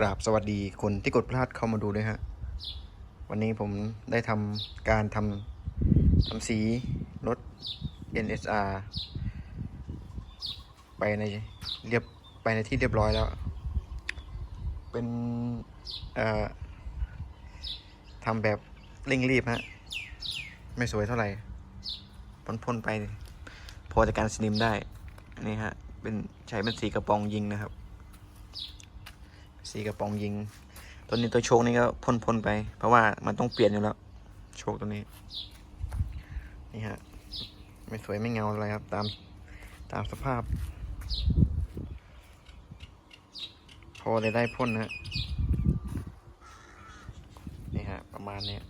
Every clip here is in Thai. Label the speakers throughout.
Speaker 1: กราบสวัสดีคนที่กดพลาดเข้ามาดูด้วยฮะ วันนี้ผมได้ทำการทำทำสีรถ NSR ไปในเรียบไปในที่เรียบร้อยแล้ว เป็นทำแบบเร่งรีบฮะ ไม่สวยเท่าไหร่พ่นๆไปพอจากการสนิมได้ นี่ฮะ เป็นใช้เป็นสีกระปองยิงนะครับ สีกระป๋องยิง ตัวนี้ตัวโชคนี่ก็พ่นพ่นๆไป เพราะว่ามันต้องเปลี่ยนอยู่แล้ว โชคตัวนี้ นี่ฮะ ไม่สวยไม่เงาอะไรครับ ตามตามสภาพ พอเลยได้พ่นนะ นี่ฮะ ประมาณเนี้ย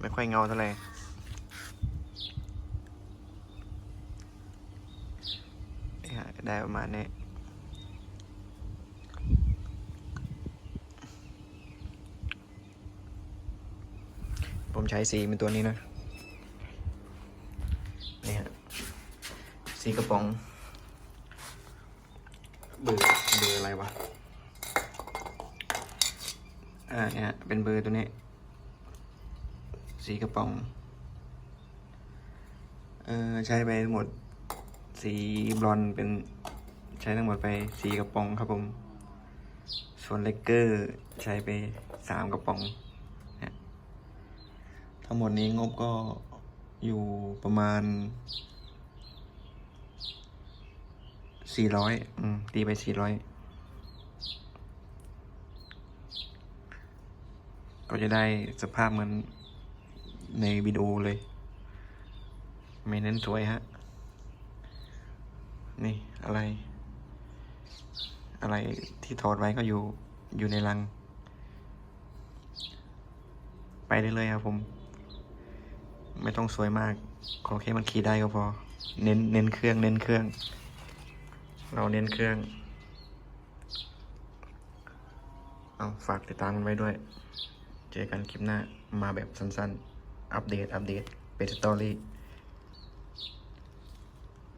Speaker 1: ไม่ค่อยเงาเท่าไหร่ นี่ฮะได้ประมาณนี้ ผมใช้สีเป็นตัวนี้นะ นี่ฮะ สีกระป๋อง เบอร์เบอร์อะไรวะ อ่าเนี่ยฮะเป็นเบอร์ตัวนี้ สีกระป๋อง เออใช้ไปทั้งหมด สีบลอนเป็นใช้ทั้งหมดไปสีกระป๋องครับผม ส่วนเลกเกอร์ใช้ไปสามกระป๋องนะทั้งหมดนี้งบก็อยู่ประมาณสี่ร้อยตีไปสี่ร้อยก็จะได้สภาพเหมือนในวิดีโอเลย ไม่เน้นสวยฮะ นี่อะไร อะไรที่ถอดไว้ก็อยู่อยู่ในรัง ไปได้เลยครับผม ไม่ต้องสวยมาก ขอแค่มันขี่ได้ก็พอ เน้นเน้นเครื่อง เน้นเครื่อง เราเน้นเครื่อง เอาฝากติดตามกันไว้ด้วย เจอกันคลิปหน้ามาแบบสั้นๆ อัปเดต อัปเดตเป็นสตอรี่